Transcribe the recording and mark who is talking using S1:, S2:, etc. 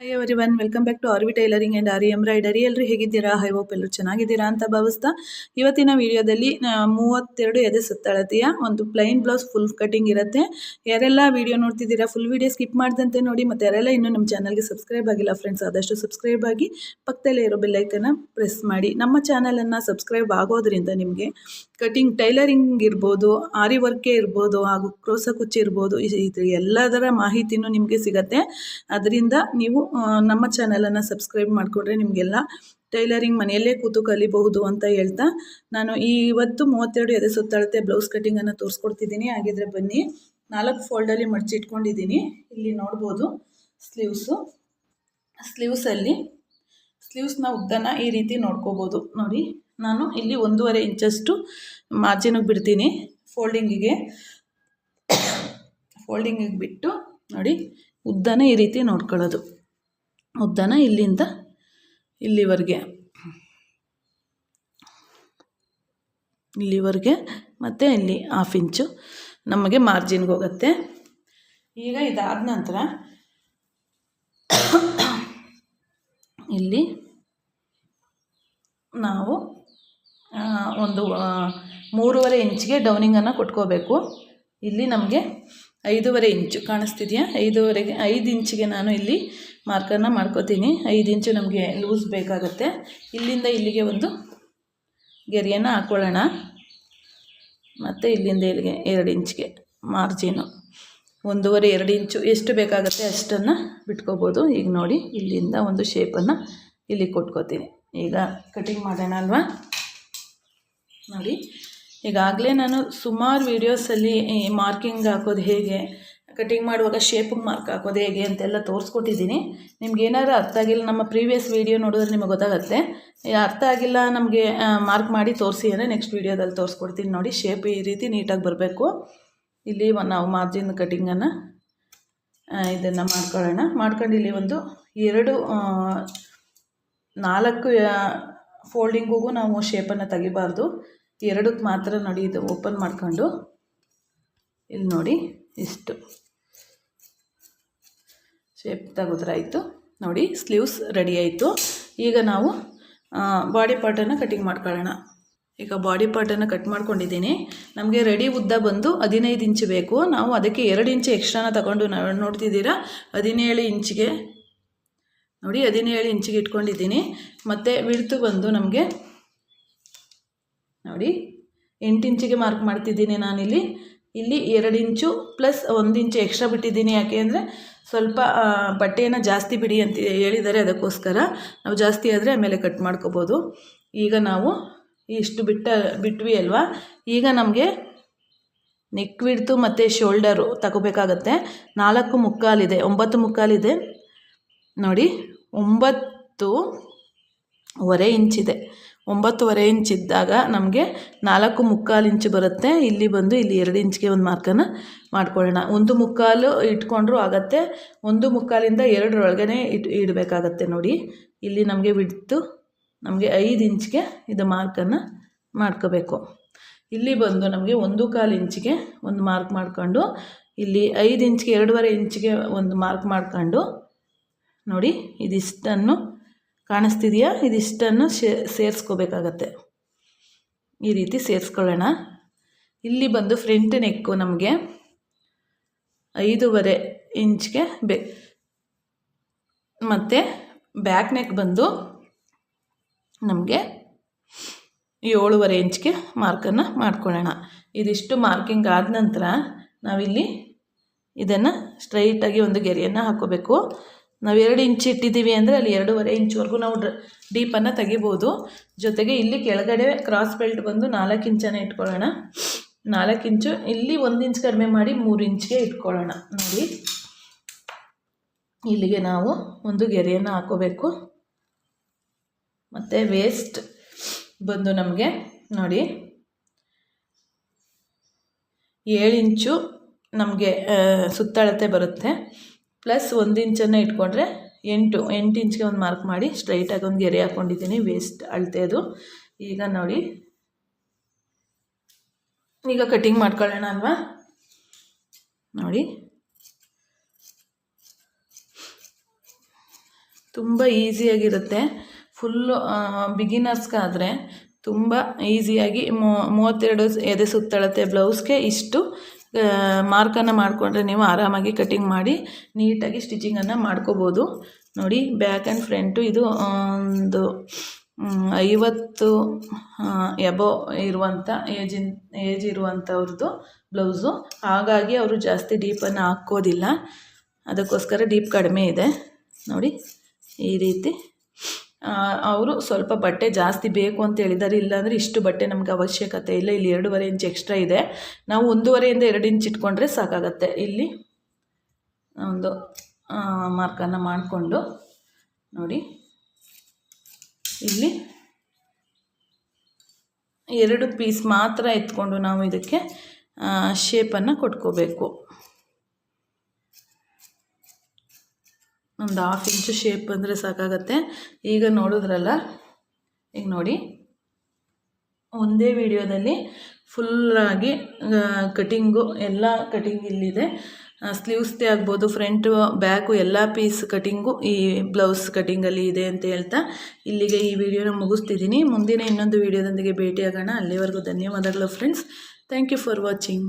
S1: Hi everyone welcome back to RV tailoring and aari embroidery ಎಲ್ಲರೂ ಹೇಗಿದ್ದೀರಾ? High hope ಎಲ್ಲರೂ ಚೆನ್ನಾಗಿದ್ದೀರಾ ಅಂತ ಭಾವಿಸ್ತಾ ಇವತ್ತಿನ ವಿಡಿಯೋದಲ್ಲಿ ಮೂವತ್ತೆರಡು ಎದೆ ಸುತ್ತಳತೆಯ ಒಂದು ಪ್ಲೈನ್ ಬ್ಲೌಸ್ ಫುಲ್ ಕಟಿಂಗ್ ಇರುತ್ತೆ. ಯಾರೆಲ್ಲ ವಿಡಿಯೋ ನೋಡ್ತಿದ್ದೀರಾ ಫುಲ್ ವಿಡಿಯೋ ಸ್ಕಿಪ್ ಮಾಡ್ದಂತೆ ನೋಡಿ, ಮತ್ತು ಯಾರೆಲ್ಲ ಇನ್ನೂ ನಮ್ಮ ಚಾನಲ್ಗೆ ಸಬ್ಸ್ಕ್ರೈಬ್ ಆಗಿಲ್ಲ ಫ್ರೆಂಡ್ಸ್ ಆದಷ್ಟು ಸಬ್ಸ್ಕ್ರೈಬ್ ಆಗಿ ಪಕ್ಕದಲ್ಲೇ ಇರೋ ಬೆಲ್ಲೈಕನ್ನ ಪ್ರೆಸ್ ಮಾಡಿ. ನಮ್ಮ ಚಾನಲನ್ನು ಸಬ್ಸ್ಕ್ರೈಬ್ ಆಗೋದ್ರಿಂದ ನಿಮಗೆ ಕಟಿಂಗ್ ಟೈಲರಿಂಗ್ ಇರ್ಬೋದು ಆರಿ ವರ್ಕೇ ಇರ್ಬೋದು, ಹಾಗೂ ಕ್ರೋಸ ಕುಚ್ಚಿ ಇರ್ಬೋದು ಇದು ಎಲ್ಲದರ ಮಾಹಿತಿನೂ ನಿಮಗೆ ಸಿಗತ್ತೆ. ಅದರಿಂದ ನೀವು ನಮ್ಮ ಚಾನಲನ್ನು ಸಬ್ಸ್ಕ್ರೈಬ್ ಮಾಡಿಕೊಂಡ್ರೆ ನಿಮಗೆಲ್ಲ ಟೈಲರಿಂಗ್ ಮನೆಯಲ್ಲೇ ಕೂತು ಕಲಿಬಹುದು ಅಂತ ಹೇಳ್ತಾ ನಾನು ಇವತ್ತು ಮೂವತ್ತೆರಡು ಎದೆ ಸುತ್ತಳತೆ ಬ್ಲೌಸ್ ಕಟ್ಟಿಂಗನ್ನು ತೋರಿಸ್ಕೊಡ್ತಿದ್ದೀನಿ. ಹಾಗಿದ್ರೆ ಬನ್ನಿ. ನಾಲ್ಕು ಫೋಲ್ಡಲ್ಲಿ ಮಡಚಿಟ್ಕೊಂಡಿದ್ದೀನಿ. ಇಲ್ಲಿ ನೋಡ್ಬೋದು ಸ್ಲೀವ್ಸು ಸ್ಲೀವ್ಸಲ್ಲಿ ಸ್ಲೀವ್ಸ್ನ ಉದ್ದನ ಈ ರೀತಿ ನೋಡ್ಕೋಬೋದು. ನೋಡಿ, ನಾನು ಇಲ್ಲಿ ಒಂದೂವರೆ ಇಂಚಷ್ಟು ಮಾರ್ಜಿನಿಗೆ ಬಿಡ್ತೀನಿ. ಫೋಲ್ಡಿಂಗಿಗೆ ಫೋಲ್ಡಿಂಗಿಗೆ ಬಿಟ್ಟು ನೋಡಿ, ಉದ್ದನ ಈ ರೀತಿ ನೋಡ್ಕೊಳ್ಳೋದು. ಉದ್ದನ ಇಲ್ಲಿಂದ ಇಲ್ಲಿವರೆಗೆ. ಇಲ್ಲಿವರೆಗೆ ಮತ್ತು ಇಲ್ಲಿ ಹಾಫ್ ಇಂಚು ನಮಗೆ ಮಾರ್ಜಿನ್ಗೆ ಹೋಗುತ್ತೆ. ಈಗ ಇದಾದ ನಂತರ ಇಲ್ಲಿ ನಾವು ಒಂದು ಮೂರುವರೆ ಇಂಚಿಗೆ ಡೌನಿಂಗನ್ನು ಕೊಟ್ಕೋಬೇಕು. ಇಲ್ಲಿ ನಮಗೆ ಐದೂವರೆ ಇಂಚು ಕಾಣಿಸ್ತಿದೆಯಾ? ಐದೂವರೆಗೆ, ಐದು ಇಂಚಿಗೆ ನಾನು ಇಲ್ಲಿ ಮಾರ್ಕರ್ನ ಮಾಡ್ಕೋತೀನಿ. ಐದು ಇಂಚು ನಮಗೆ ಲೂಸ್ ಬೇಕಾಗುತ್ತೆ. ಇಲ್ಲಿಂದ ಇಲ್ಲಿಗೆ ಒಂದು ಗೆರೆಯನ್ನು ಹಾಕ್ಕೊಳ್ಳೋಣ ಮತ್ತು ಇಲ್ಲಿಂದ ಇಲ್ಲಿಗೆ ಎರಡು ಇಂಚಿಗೆ ಮಾರ್ಜಿನು. ಒಂದೂವರೆ, ಎರಡು ಇಂಚು ಎಷ್ಟು ಬೇಕಾಗುತ್ತೆ ಅಷ್ಟನ್ನು ಬಿಟ್ಕೋಬೋದು. ಈಗ ನೋಡಿ, ಇಲ್ಲಿಂದ ಒಂದು ಶೇಪನ್ನು ಇಲ್ಲಿ ಕೊಟ್ಕೋತೀನಿ. ಈಗ ಕಟಿಂಗ್ ಮಾಡೋಣ ಅಲ್ವಾ? ನೋಡಿ ಈಗಾಗಲೇ ನಾನು ಸುಮಾರು ವೀಡಿಯೋಸಲ್ಲಿ ಮಾರ್ಕಿಂಗ್ ಹಾಕೋದು ಹೇಗೆ ಕಟಿಂಗ್ ಮಾಡುವಾಗ ಶೇಪಿಗೆ ಮಾರ್ಕ್ ಹಾಕೋದು ಹೇಗೆ ಅಂತೆಲ್ಲ ತೋರಿಸ್ಕೊಟ್ಟಿದ್ದೀನಿ. ನಿಮ್ಗೆ ಏನಾದ್ರು ಅರ್ಥ ಆಗಿಲ್ಲ, ನಮ್ಮ ಪ್ರೀವಿಯಸ್ ವೀಡಿಯೋ ನೋಡಿದ್ರೆ ನಿಮಗೆ ಗೊತ್ತಾಗುತ್ತೆ. ಅರ್ಥ ಆಗಿಲ್ಲ, ನಮಗೆ ಮಾರ್ಕ್ ಮಾಡಿ ತೋರಿಸಿ ಅಂದರೆ ನೆಕ್ಸ್ಟ್ ವೀಡಿಯೋದಲ್ಲಿ ತೋರಿಸ್ಕೊಡ್ತೀನಿ ನೋಡಿ ಶೇಪ್ ಈ ರೀತಿ ನೀಟಾಗಿ ಬರಬೇಕು. ಇಲ್ಲಿ ನಾವು ಮಾರ್ಜಿನ್ ಕಟಿಂಗನ್ನು ಇದನ್ನು ಮಾಡ್ಕೊಳ್ಳೋಣ. ಮಾಡ್ಕೊಂಡು ಇಲ್ಲಿ ಒಂದು ಎರಡು ನಾಲ್ಕು ಫೋಲ್ಡಿಂಗಿಗೂ ನಾವು ಶೇಪನ್ನು ತೆಗಿಬಾರ್ದು. ಎರಡಕ್ಕೆ ಮಾತ್ರ ನೋಡಿ ಇದು ಓಪನ್ ಮಾಡಿಕೊಂಡು. ಇಲ್ಲಿ ನೋಡಿ ಇಷ್ಟು. ಶೇಪ್ ತೆಗೆದ್ರಾಯಿತು ನೋಡಿ ಸ್ಲೀವ್ಸ್ ರೆಡಿ ಆಯಿತು. ಈಗ ನಾವು ಬಾಡಿ ಪಾರ್ಟನ್ನು ಕಟಿಂಗ್ ಮಾಡ್ಕೊಳ್ಳೋಣ. ಈಗ ಬಾಡಿ ಪಾರ್ಟನ್ನು ಕಟ್ ಮಾಡ್ಕೊಂಡಿದ್ದೀನಿ. ನಮಗೆ ರೆಡಿ ಉದ್ದ ಬಂದು ಹದಿನೈದು ಇಂಚು ಬೇಕು. ನಾವು ಅದಕ್ಕೆ ಎರಡು ಇಂಚು ಎಕ್ಸ್ಟ್ರಾನ ತಗೊಂಡು ನೋಡ್ತಿದ್ದೀರಾ? ಹದಿನೇಳು ಇಂಚಿಗೆ. ನೋಡಿ, ಹದಿನೇಳು ಇಂಚಿಗೆ ಇಟ್ಕೊಂಡಿದ್ದೀನಿ. ಮತ್ತು ವಿಡ್ತು ಬಂದು ನಮಗೆ ನೋಡಿ ಎಂಟು ಇಂಚಿಗೆ ಮಾರ್ಕ್ ಮಾಡ್ತಿದ್ದೀನಿ ನಾನಿಲ್ಲಿ. ಇಲ್ಲಿ ಎರಡು ಇಂಚು ಪ್ಲಸ್ ಒಂದು ಇಂಚು ಎಕ್ಸ್ಟ್ರಾ ಬಿಟ್ಟಿದ್ದೀನಿ. ಯಾಕೆ ಅಂದರೆ ಸ್ವಲ್ಪ ಬಟ್ಟೆಯನ್ನು ಜಾಸ್ತಿ ಬಿಡಿ ಅಂತ ಹೇಳಿದ್ದಾರೆ ಅದಕ್ಕೋಸ್ಕರ ನಾವು ಜಾಸ್ತಿ ಆದರೆ ಆಮೇಲೆ ಕಟ್ ಮಾಡ್ಕೋಬೋದು. ಈಗ ನಾವು ಇಷ್ಟು ಬಿಟ್ಟ, ಬಿಟ್ವಿ ಅಲ್ವಾ? ಈಗ ನಮಗೆ ನೆಕ್ ಬಿಡ್ತು ಮತ್ತು ಶೋಲ್ಡರು ತಗೋಬೇಕಾಗತ್ತೆ. ನಾಲ್ಕು ಮುಕ್ಕಾಲಿದೆ, ಒಂಬತ್ತು ಮುಕ್ಕಾಲಿದೆ. ನೋಡಿ, ಒಂಬತ್ತು ವರೆ ಇಂಚಿದೆ. ಒಂಬತ್ತುವರೆ ಇಂಚ್ ಇದ್ದಾಗ ನಮಗೆ ನಾಲ್ಕು ಮುಕ್ಕಾಲು ಇಂಚು ಬರುತ್ತೆ. ಇಲ್ಲಿ ಬಂದು ಇಲ್ಲಿ ಎರಡು ಇಂಚ್ಗೆ ಒಂದು ಮಾರ್ಕನ್ನು ಮಾಡ್ಕೊಳ್ಳೋಣ. ಒಂದು ಮುಕ್ಕಾಲು ಇಟ್ಕೊಂಡ್ರೂ ಆಗುತ್ತೆ. ಒಂದು ಮುಕ್ಕಾಲಿಂದ ಎರಡರೊಳಗೇ ಇಟ್, ಇಡಬೇಕಾಗತ್ತೆ ನೋಡಿ. ಇಲ್ಲಿ ನಮಗೆ ಬಿಡ್ತು ನಮಗೆ ಐದು ಇಂಚ್ಗೆ ಇದು ಮಾರ್ಕನ್ನು ಮಾಡ್ಕೋಬೇಕು. ಇಲ್ಲಿ ಬಂದು ನಮಗೆ ಒಂದು ಕಾಲು ಇಂಚಿಗೆ ಒಂದು ಮಾರ್ಕ್ ಮಾಡ್ಕೊಂಡು, ಇಲ್ಲಿ ಐದು ಇಂಚ್ಗೆ ಎರಡೂವರೆ ಇಂಚಿಗೆ ಒಂದು ಮಾರ್ಕ್ ಮಾಡ್ಕೊಂಡು ನೋಡಿ ಇದಿಷ್ಟನ್ನು ಕಾಣಿಸ್ತಿದೆಯಾ? ಇದಿಷ್ಟನ್ನು ಸೇರಿಸ್ಕೋಬೇಕಾಗತ್ತೆ. ಈ ರೀತಿ ಸೇರಿಸ್ಕೊಳ್ಳೋಣ. ಇಲ್ಲಿ ಬಂದು ಫ್ರಂಟ್ ನೆಕ್ಕು ನಮಗೆ ಐದೂವರೆ ಇಂಚ್ಗೆ ಬೆ, ಮತ್ತು ಬ್ಯಾಕ್ ನೆಕ್ ಬಂದು ನಮಗೆ ಏಳುವರೆ ಇಂಚ್ಗೆ ಮಾರ್ಕನ್ನು ಮಾಡ್ಕೊಳ್ಳೋಣ. ಇದಿಷ್ಟು ಮಾರ್ಕಿಂಗ್ ಆದ ನಂತರ ನಾವಿಲ್ಲಿ ಇದನ್ನು ಸ್ಟ್ರೈಟಾಗಿ ಒಂದು ಗೆರೆಯನ್ನು ಹಾಕ್ಕೋಬೇಕು ನಾವು ಎರಡು ಇಂಚ್ ಇಟ್ಟಿದ್ದೀವಿ ಅಂದರೆ ಅಲ್ಲಿ ಎರಡೂವರೆ ಇಂಚ್ವರೆಗೂ ನಾವು ಡ್ರ ಡೀಪನ್ನು ತೆಗಿಬೋದು. ಜೊತೆಗೆ ಇಲ್ಲಿ ಕೆಳಗಡೆ ಕ್ರಾಸ್ ಬೆಲ್ಟ್ ಬಂದು ನಾಲ್ಕು ಇಂಚನೇ ಇಟ್ಕೊಳ್ಳೋಣ. ನಾಲ್ಕು ಇಂಚು, ಇಲ್ಲಿ ಒಂದು ಇಂಚ್ ಕಡಿಮೆ ಮಾಡಿ ಮೂರು ಇಂಚಿಗೆ ಇಟ್ಕೊಳ್ಳೋಣ. ನೋಡಿ. ಇಲ್ಲಿಗೆ ನಾವು ಒಂದು ಗೆರೆಯನ್ನು ಹಾಕೋಬೇಕು. ಮತ್ತು ವೇಸ್ಟ್ ಬಂದು ನಮಗೆ, ನೋಡಿ. ಏಳು ಇಂಚು ನಮಗೆ ಸುತ್ತಳತೆ ಬರುತ್ತೆ. ಪ್ಲಸ್ ಒಂದು ಇಂಚನ್ನು ಇಟ್ಕೊಂಡ್ರೆ ಎಂಟು ಎಂಟು ಇಂಚ್ಗೆ ಒಂದು ಮಾರ್ಕ್ ಮಾಡಿ ಸ್ಟ್ರೈಟಾಗಿ ಒಂದು ಗೆರೆ ಹಾಕ್ಕೊಂಡಿದ್ದೀನಿ ವೇಸ್ಟ್ ಅಳತೆದು ಈಗ ನೋಡಿ. ಈಗ ಕಟಿಂಗ್ ಮಾಡ್ಕೊಳ್ಳೋಣ ಅಲ್ವಾ? ನೋಡಿ. ತುಂಬ ಈಸಿಯಾಗಿರುತ್ತೆ ಫುಲ್ಲು ಬಿಗಿನರ್ಸ್ಗಾದರೆ ತುಂಬ ಈಸಿಯಾಗಿ ಮೂವತ್ತೆರಡು ಎದೆ ಸುತ್ತಳತೆ ಬ್ಲೌಸ್ಗೆ ಇಷ್ಟು ಮಾರ್ಕನ್ನು ಮಾಡಿಕೊಂಡ್ರೆ ನೀವು ಆರಾಮಾಗಿ ಕಟಿಂಗ್ ಮಾಡಿ ನೀಟಾಗಿ ಸ್ಟಿಚಿಂಗನ್ನು ಮಾಡ್ಕೋಬೋದು. ನೋಡಿ ಬ್ಯಾಕ್ ಆ್ಯಂಡ್ ಫ್ರಂಟು ಇದು ಒಂದು ಐವತ್ತು ಎಬೋ ಇರುವಂಥ ಏಜಿನ್ ಏಜ್ ಇರುವಂಥವ್ರದ್ದು ಬ್ಲೌಸು ಹಾಗಾಗಿ ಅವರು ಜಾಸ್ತಿ ಡೀಪನ್ನು ಹಾಕೋದಿಲ್ಲ ಅದಕ್ಕೋಸ್ಕರ ಡೀಪ್ ಕಡಿಮೆ ಇದೆ. ನೋಡಿ, ಈ ರೀತಿ. ಅವರು ಸ್ವಲ್ಪ ಬಟ್ಟೆ ಜಾಸ್ತಿ ಬೇಕು ಅಂತ ಹೇಳಿದ್ದಾರೆ. ಇಲ್ಲಾಂದರೆ ಇಷ್ಟು ಬಟ್ಟೆ ನಮ್ಗೆ ಅವಶ್ಯಕತೆ ಇಲ್ಲ. ಇಲ್ಲಿ ಎರಡೂವರೆ ಇಂಚ್ ಎಕ್ಸ್ಟ್ರಾ ಇದೆ. ನಾವು ಒಂದೂವರೆಯಿಂದ ಎರಡು ಇಂಚ್ ಇಟ್ಕೊಂಡ್ರೆ ಸಾಕಾಗತ್ತೆ. ಇಲ್ಲಿ ಒಂದು ಮಾರ್ಕನ್ನು ಮಾಡಿಕೊಂಡು ನೋಡಿ. ಇಲ್ಲಿ ಎರಡು ಪೀಸ್ ಮಾತ್ರ ಎತ್ಕೊಂಡು ನಾವು ಇದಕ್ಕೆ ಶೇಪನ್ನು ಕೊಟ್ಕೋಬೇಕು. ಒಂದು ಹಾಫ್ ಇಂಚು ಶೇಪ್ ಬಂದರೆ ಸಾಕಾಗತ್ತೆ. ಈಗ ನೋಡಿದ್ರಲ್ಲ? ಈಗ ನೋಡಿ. ಒಂದೇ ವಿಡಿಯೋದಲ್ಲಿ ಫುಲ್ಲಾಗಿ ಕಟಿಂಗು ಎಲ್ಲ ಕಟಿಂಗ್ ಇಲ್ಲಿದೆ. ಸ್ಲೀವ್ಸ್ದೇ ಆಗ್ಬೋದು ಫ್ರಂಟು ಬ್ಯಾಕು ಎಲ್ಲ ಪೀಸ್ ಕಟಿಂಗು ಈ ಬ್ಲೌಸ್ ಕಟಿಂಗಲ್ಲಿ ಇದೆ ಅಂತ ಹೇಳ್ತಾ ಇಲ್ಲಿಗೆ ಈ ವಿಡಿಯೋನ ಮುಗಿಸ್ತಿದ್ದೀನಿ. ಮುಂದಿನ ಇನ್ನೊಂದು ವಿಡಿಯೋದೊಂದಿಗೆ ಭೇಟಿಯಾಗೋಣ. ಅಲ್ಲಿವರೆಗೂ ಧನ್ಯವಾದಗಳು friends thank you for watching